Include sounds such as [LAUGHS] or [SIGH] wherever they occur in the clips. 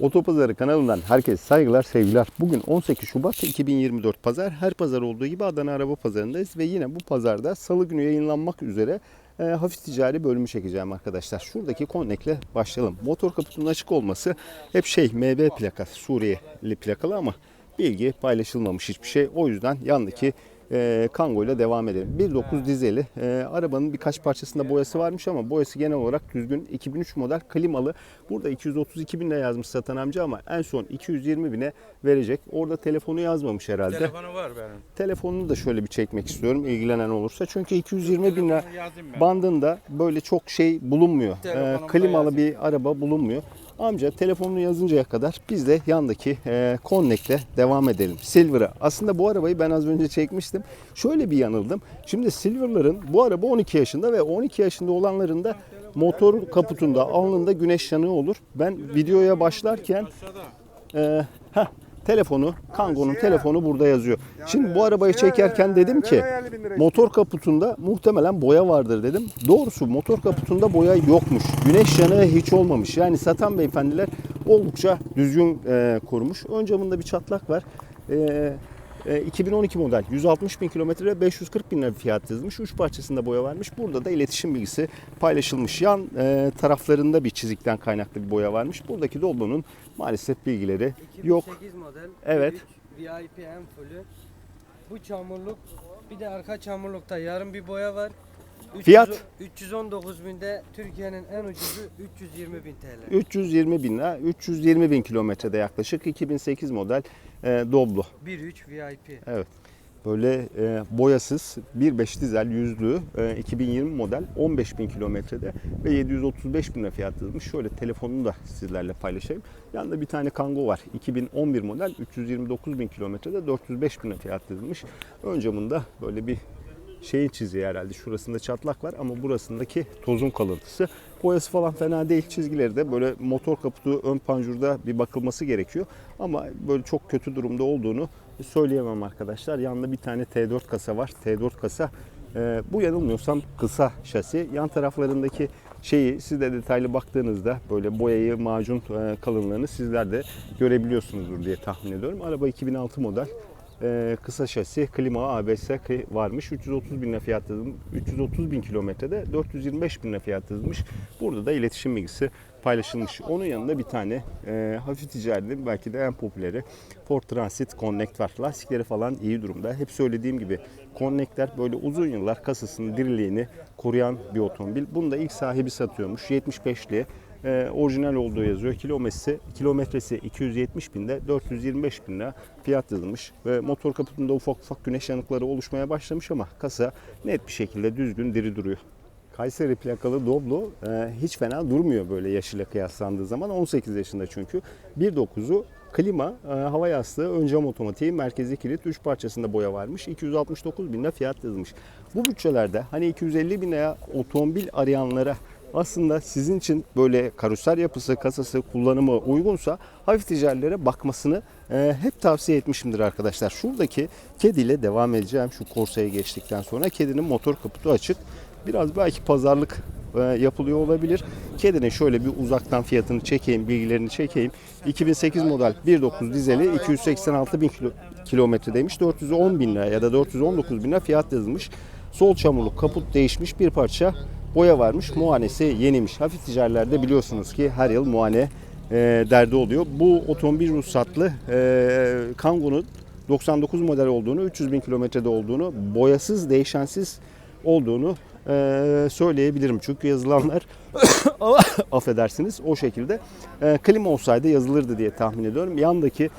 Otopazarı kanalından herkese saygılar, sevgiler. Bugün 18 Şubat 2024 Pazar. Her pazar olduğu gibi Adana Araba Pazarı'ndayız ve yine bu pazarda salı günü yayınlanmak üzere e, hafif ticari bölümü çekeceğim arkadaşlar. Şuradaki konnekle başlayalım. Motor kaputunun açık olması hep şey MB plakası, Suriyeli plakalı ama bilgi paylaşılmamış hiçbir şey. O yüzden yandaki e, Kango ile devam edelim. 1.9 dizeli. E, arabanın birkaç parçasında boyası varmış ama boyası genel olarak düzgün. 2003 model klimalı. Burada 232 bin yazmış satan amca ama en son 220 bine verecek. Orada telefonu yazmamış herhalde. Telefonu var benim. Telefonunu da şöyle bir çekmek istiyorum ilgilenen olursa. Çünkü 220 bin bandında böyle çok şey bulunmuyor. Ee, klimalı bir araba bulunmuyor. Amca telefonunu yazıncaya kadar biz de yandaki e, Connect'le devam edelim. Silver'a. Aslında bu arabayı ben az önce çekmiştim. Şöyle bir yanıldım. Şimdi Silver'ların bu araba 12 yaşında ve 12 yaşında olanların da motor kaputunda, alnında güneş yanığı olur. Ben videoya başlarken ee, heh, telefonu, Kango'nun telefonu burada yazıyor. Şimdi bu arabayı çekerken dedim ki motor kaputunda muhtemelen boya vardır dedim. Doğrusu motor kaputunda boya yokmuş. Güneş yanığı hiç olmamış. Yani satan beyefendiler oldukça düzgün e, korumuş. Ön camında bir çatlak var. E, e, 2012 model 160 bin kilometre 540 bin lira fiyat yazılmış. Uç parçasında boya varmış. Burada da iletişim bilgisi paylaşılmış. Yan e, taraflarında bir çizikten kaynaklı bir boya varmış. Buradaki Doblo'nun maalesef bilgileri yok. 2008 model. Evet. VIP en fullü. Bu çamurluk bir de arka çamurlukta yarım bir boya var. 300 Fiyat? 319 binde Türkiye'nin en ucuzu 320 bin TL. 320 bin lira, 320 bin kilometrede yaklaşık 2008 model e, Doblo. 1.3 VIP. Evet. Böyle e, boyasız 1.5 dizel yüzlü e, 2020 model 15 bin kilometrede ve 735 bin lira fiyat yazılmış. Şöyle telefonunu da sizlerle paylaşayım. Yanında bir tane Kango var. 2011 model 329 bin kilometrede 405 bin lira fiyat yazılmış. Ön camında böyle bir şeyin çiziği herhalde. Şurasında çatlak var ama burasındaki tozun kalıntısı. Boyası falan fena değil. Çizgileri de böyle motor kaputu ön panjurda bir bakılması gerekiyor. Ama böyle çok kötü durumda olduğunu söyleyemem arkadaşlar. Yanında bir tane T4 kasa var. T4 kasa e, bu yanılmıyorsam kısa şasi. Yan taraflarındaki şeyi siz de detaylı baktığınızda böyle boyayı, macun e, kalınlığını sizler de görebiliyorsunuzdur diye tahmin ediyorum. Araba 2006 model. Ee, kısa şasi, klima, ABS varmış. 330 bin lira fiyat yazılmış. 330 bin kilometrede 425 bin lira fiyat yazılmış. Burada da iletişim bilgisi paylaşılmış. Onun yanında bir tane e, hafif ticarinin belki de en popüleri Ford Transit Connect var. Lastikleri falan iyi durumda. Hep söylediğim gibi Connect'ler böyle uzun yıllar kasasının diriliğini koruyan bir otomobil. Bunu da ilk sahibi satıyormuş. 75'li e, orijinal olduğu yazıyor. Kilometresi, kilometresi 270 binde 425 bin lira fiyat yazılmış. Ve motor kaputunda ufak ufak güneş yanıkları oluşmaya başlamış ama kasa net bir şekilde düzgün diri duruyor. Kayseri plakalı Doblo e, hiç fena durmuyor böyle yaşıyla kıyaslandığı zaman. 18 yaşında çünkü. 1.9'u klima, e, hava yastığı, ön cam otomatiği, merkezi kilit 3 parçasında boya varmış. 269 bin lira fiyat yazılmış. Bu bütçelerde hani 250 bin lira otomobil arayanlara aslında sizin için böyle karoser yapısı, kasası, kullanımı uygunsa hafif ticarilere bakmasını e, hep tavsiye etmişimdir arkadaşlar. Şuradaki kediyle devam edeceğim şu Corsa'ya geçtikten sonra. Kedinin motor kaputu açık. Biraz belki pazarlık e, yapılıyor olabilir. Kedinin şöyle bir uzaktan fiyatını çekeyim, bilgilerini çekeyim. 2008 model 1.9 dizeli 286 bin kilo, kilometredeymiş. 410 bin lira ya da 419 bin lira fiyat yazılmış. Sol çamurluk kaput değişmiş bir parça boya varmış. Muayenesi yeniymiş. Hafif ticarilerde biliyorsunuz ki her yıl muayene e, derdi oluyor. Bu otomobil ruhsatlı e, Kango'nun 99 model olduğunu, 300 bin kilometrede olduğunu, boyasız, değişensiz olduğunu e, söyleyebilirim. Çünkü yazılanlar [COUGHS] affedersiniz o şekilde e, klima olsaydı yazılırdı diye tahmin ediyorum. Yandaki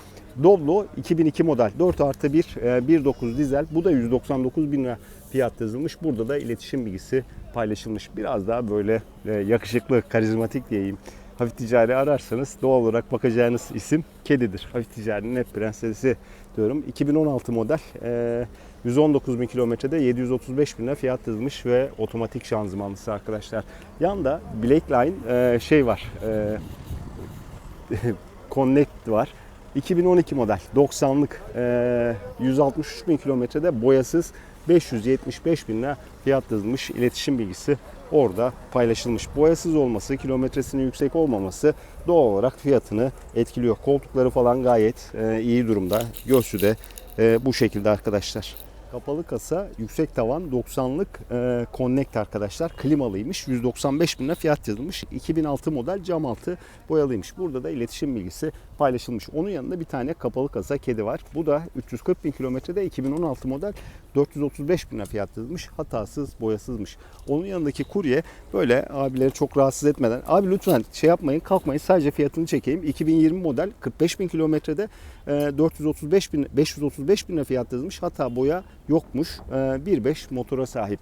Doblo 2002 model 4 artı 1 e, 1.9 dizel bu da 199 bin lira fiyat yazılmış. Burada da iletişim bilgisi paylaşılmış. Biraz daha böyle e, yakışıklı, karizmatik diyeyim. Hafif ticari ararsanız doğal olarak bakacağınız isim kedidir. Hafif ticarinin hep prensesi diyorum. 2016 model e, 119 bin kilometrede 735 bin lira fiyat yazılmış ve otomatik şanzımanlısı arkadaşlar. Yanda Blackline e, şey var. E, [LAUGHS] Connect var. 2012 model 90'lık e, 163 bin kilometrede boyasız 575 bin lira fiyat yazılmış iletişim bilgisi orada paylaşılmış. Boyasız olması, kilometresinin yüksek olmaması doğal olarak fiyatını etkiliyor. Koltukları falan gayet e, iyi durumda. Göğsü de e, bu şekilde arkadaşlar. Kapalı kasa, yüksek tavan, 90'lık e, Connect arkadaşlar. Klimalıymış. 195 bin fiyat yazılmış. 2006 model cam altı boyalıymış. Burada da iletişim bilgisi paylaşılmış. Onun yanında bir tane kapalı kasa kedi var. Bu da 340 bin kilometrede 2016 model 435 bin lira fiyat yazılmış. Hatasız, boyasızmış. Onun yanındaki kurye böyle abileri çok rahatsız etmeden abi lütfen şey yapmayın kalkmayın sadece fiyatını çekeyim. 2020 model 45 bin kilometrede e, 435 bin 535 bin lira fiyat yazılmış. Hata boya yokmuş. E, 1.5 motora sahip.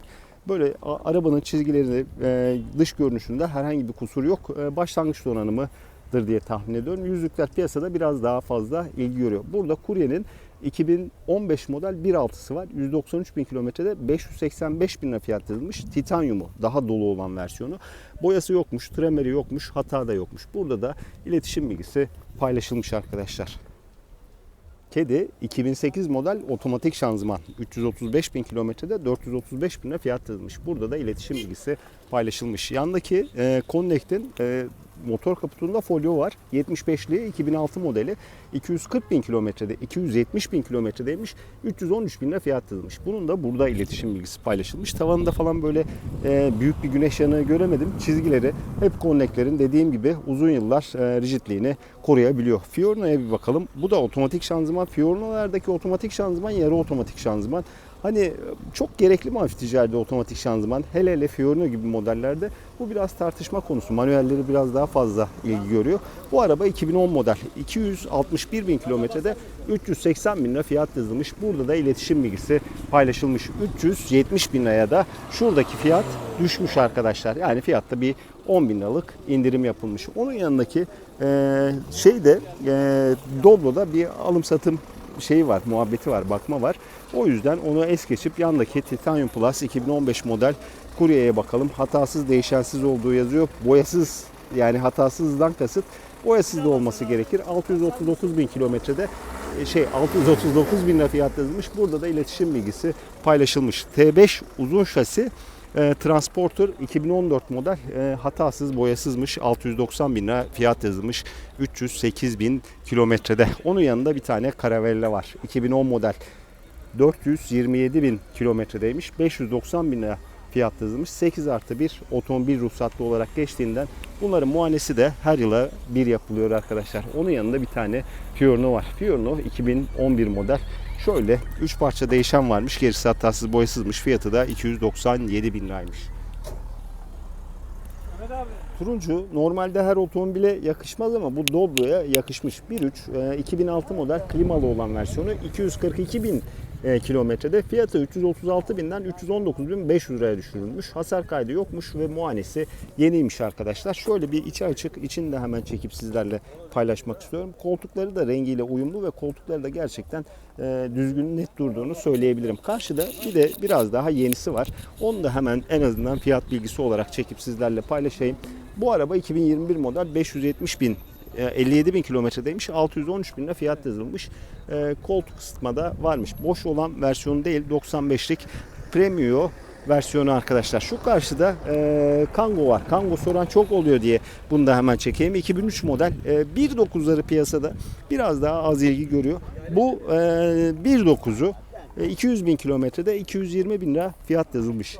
Böyle arabanın çizgilerini e, dış görünüşünde herhangi bir kusur yok. E, başlangıç donanımıdır diye tahmin ediyorum. Yüzlükler piyasada biraz daha fazla ilgi görüyor. Burada kuryenin 2015 model 1.6'sı var. 193 bin kilometrede 585 bin lira fiyat yazılmış. Titanyumu daha dolu olan versiyonu. Boyası yokmuş, tremeri yokmuş, hata da yokmuş. Burada da iletişim bilgisi paylaşılmış arkadaşlar. Kedi 2008 model otomatik şanzıman 335 bin kilometrede 435 bin lira fiyat. Burada da iletişim bilgisi paylaşılmış. Yandaki e, Connect'in e, motor kaputunda folyo var. 75'li 2006 modeli 240 bin kilometrede 270 bin kilometredeymiş. 313 bin lira fiyat yazılmış. Bunun da burada iletişim bilgisi paylaşılmış. Tavanında falan böyle e, büyük bir güneş yanığı göremedim. Çizgileri hep Connect'lerin dediğim gibi uzun yıllar e, rigidliğini koruyabiliyor. Fiorno'ya bir bakalım. Bu da otomatik şanzıman. Fiorno'lardaki otomatik şanzıman yarı otomatik şanzıman. Hani çok gerekli mi hafif ticari otomatik şanzıman? Hele hele Fiorino gibi modellerde bu biraz tartışma konusu. Manuelleri biraz daha fazla ilgi görüyor. Bu araba 2010 model. 261 bin kilometrede 380 bin lira fiyat yazılmış. Burada da iletişim bilgisi paylaşılmış. 370 bin liraya da şuradaki fiyat düşmüş arkadaşlar. Yani fiyatta bir 10 bin liralık indirim yapılmış. Onun yanındaki e, şey de e, Doblo'da bir alım satım şeyi var, muhabbeti var, bakma var. O yüzden onu es geçip yandaki Titanium Plus 2015 model kuryeye bakalım. Hatasız, değişensiz olduğu yazıyor. Boyasız yani hatasızdan kasıt boyasız da olması gerekir. 639 bin kilometrede e, şey 639 bin lira fiyat yazılmış. Burada da iletişim bilgisi paylaşılmış. T5 uzun şasi e, Transporter 2014 model e, hatasız boyasızmış 690 bin lira fiyat yazılmış 308 bin kilometrede. Onun yanında bir tane Caravelle var 2010 model 427 bin kilometredeymiş 590 bin lira fiyat yazılmış 8 artı 1 otomobil ruhsatlı olarak geçtiğinden bunların muayenesi de her yıla bir yapılıyor arkadaşlar. Onun yanında bir tane Fiorino var. Fiorino 2011 model Şöyle 3 parça değişen varmış. Gerisi hatasız boyasızmış. Fiyatı da 297 bin liraymış. Turuncu normalde her otomobile yakışmaz ama bu Doblo'ya yakışmış. 1.3 e, 2006 model klimalı olan versiyonu 242 bin e, kilometrede fiyatı 336 binden 319 bin 500 liraya düşürülmüş. Hasar kaydı yokmuş ve muayenesi yeniymiş arkadaşlar. Şöyle bir içi açık içini de hemen çekip sizlerle paylaşmak istiyorum. Koltukları da rengiyle uyumlu ve koltukları da gerçekten e, düzgün net durduğunu söyleyebilirim. Karşıda bir de biraz daha yenisi var. Onu da hemen en azından fiyat bilgisi olarak çekip sizlerle paylaşayım. Bu araba 2021 model 570 bin 57 bin kilometredeymiş. 613 bin lira fiyat yazılmış. E, koltuk ısıtmada varmış. Boş olan versiyonu değil 95'lik Premio versiyonu arkadaşlar. Şu karşıda e, Kango var. Kango soran çok oluyor diye bunu da hemen çekeyim. 2003 model e, 1.9'ları piyasada biraz daha az ilgi görüyor. Bu e, 1.9'u e, 200 bin kilometrede 220 bin lira fiyat yazılmış.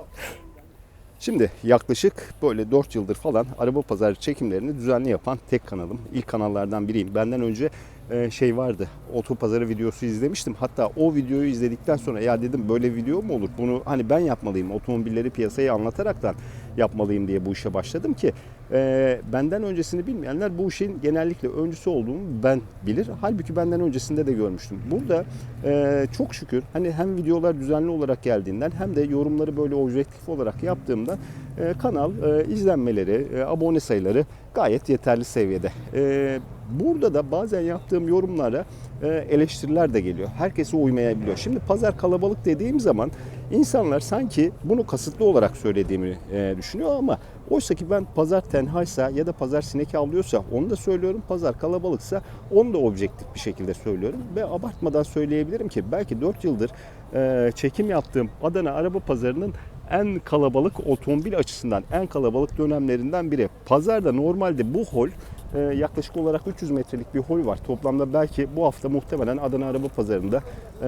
Şimdi yaklaşık böyle 4 yıldır falan araba pazarı çekimlerini düzenli yapan tek kanalım. İlk kanallardan biriyim. Benden önce e, şey vardı. Oto pazarı videosu izlemiştim. Hatta o videoyu izledikten sonra ya dedim böyle video mu olur? Bunu hani ben yapmalıyım. Otomobilleri piyasaya anlataraktan yapmalıyım diye bu işe başladım ki e, benden öncesini bilmeyenler bu işin genellikle öncüsü olduğumu ben bilir. Halbuki benden öncesinde de görmüştüm. Burada e, çok şükür hani hem videolar düzenli olarak geldiğinden hem de yorumları böyle objektif olarak yaptığımda e, kanal e, izlenmeleri, e, abone sayıları gayet yeterli seviyede. E, burada da bazen yaptığım yorumlara eleştiriler de geliyor. Herkese uymayabiliyor. Şimdi pazar kalabalık dediğim zaman insanlar sanki bunu kasıtlı olarak söylediğimi e, düşünüyor ama oysa ki ben pazar tenhaysa ya da pazar sinek avlıyorsa onu da söylüyorum. Pazar kalabalıksa onu da objektif bir şekilde söylüyorum. Ve abartmadan söyleyebilirim ki belki 4 yıldır e, çekim yaptığım Adana araba pazarının en kalabalık otomobil açısından en kalabalık dönemlerinden biri. Pazarda normalde bu hol e, yaklaşık olarak 300 metrelik bir hol var. Toplamda belki bu hafta muhtemelen Adana Araba Pazarı'nda e,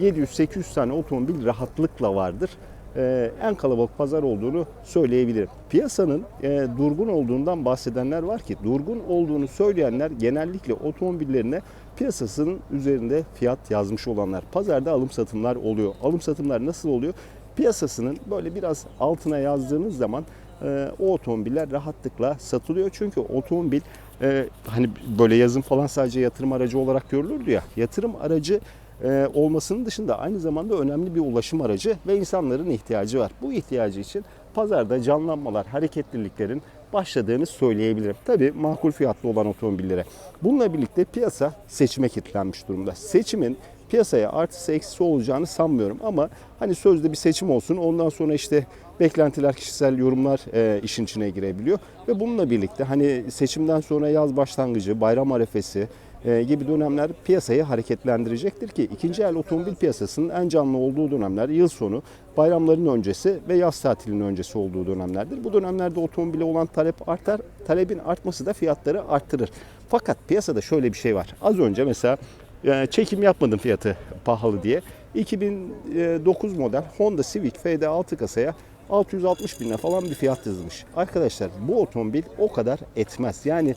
700-800 tane otomobil rahatlıkla vardır. E, en kalabalık pazar olduğunu söyleyebilirim. Piyasanın e, durgun olduğundan bahsedenler var ki durgun olduğunu söyleyenler genellikle otomobillerine piyasasının üzerinde fiyat yazmış olanlar. Pazarda alım satımlar oluyor. Alım satımlar nasıl oluyor? Piyasasının böyle biraz altına yazdığınız zaman e, o otomobiller rahatlıkla satılıyor. Çünkü otomobil e, hani böyle yazın falan sadece yatırım aracı olarak görülürdü ya. Yatırım aracı e, olmasının dışında aynı zamanda önemli bir ulaşım aracı ve insanların ihtiyacı var. Bu ihtiyacı için pazarda canlanmalar, hareketliliklerin başladığını söyleyebilirim. Tabii makul fiyatlı olan otomobillere. Bununla birlikte piyasa seçime kilitlenmiş durumda. Seçimin piyasaya artısı eksisi olacağını sanmıyorum ama hani sözde bir seçim olsun ondan sonra işte beklentiler kişisel yorumlar e, işin içine girebiliyor ve bununla birlikte hani seçimden sonra yaz başlangıcı bayram arefesi e, gibi dönemler piyasayı hareketlendirecektir ki ikinci el otomobil piyasasının en canlı olduğu dönemler yıl sonu, bayramların öncesi ve yaz tatilinin öncesi olduğu dönemlerdir. Bu dönemlerde otomobile olan talep artar, talebin artması da fiyatları arttırır. Fakat piyasada şöyle bir şey var. Az önce mesela e, çekim yapmadım fiyatı pahalı diye. 2009 model Honda Civic FD6 kasaya 660 bin falan bir fiyat yazılmış. Arkadaşlar bu otomobil o kadar etmez. Yani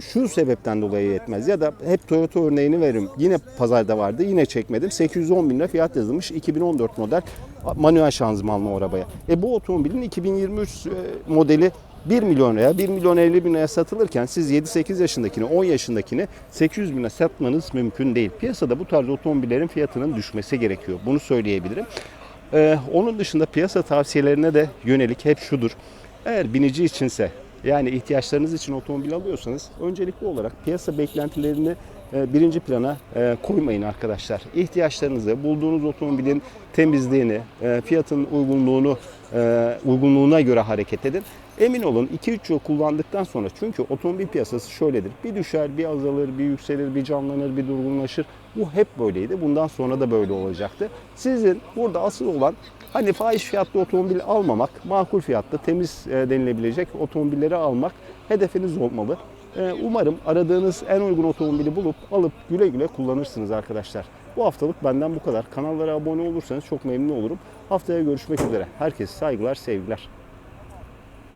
şu sebepten dolayı etmez. Ya da hep Toyota örneğini veririm. Yine pazarda vardı. Yine çekmedim. 810 bin lira fiyat yazılmış. 2014 model manuel şanzımanlı arabaya. E bu otomobilin 2023 e, modeli 1 milyon liraya, 1 milyon 50 bin liraya satılırken siz 7-8 yaşındakini, 10 yaşındakini 800 bin liraya satmanız mümkün değil. Piyasada bu tarz otomobillerin fiyatının düşmesi gerekiyor. Bunu söyleyebilirim. Ee, onun dışında piyasa tavsiyelerine de yönelik hep şudur. Eğer binici içinse yani ihtiyaçlarınız için otomobil alıyorsanız öncelikli olarak piyasa beklentilerini e, birinci plana e, koymayın arkadaşlar. İhtiyaçlarınızı, bulduğunuz otomobilin temizliğini, e, fiyatın uygunluğunu, uygunluğuna göre hareket edin. Emin olun 2-3 yıl kullandıktan sonra çünkü otomobil piyasası şöyledir. Bir düşer, bir azalır, bir yükselir, bir canlanır, bir durgunlaşır. Bu hep böyleydi. Bundan sonra da böyle olacaktı. Sizin burada asıl olan hani fahiş fiyatlı otomobil almamak, makul fiyatlı, temiz e, denilebilecek otomobilleri almak hedefiniz olmalı. E, Umarım aradığınız en uygun otomobili bulup alıp güle güle kullanırsınız arkadaşlar. Bu haftalık benden bu kadar. Kanallara abone olursanız çok memnun olurum. Haftaya görüşmek üzere. Herkese saygılar, sevgiler.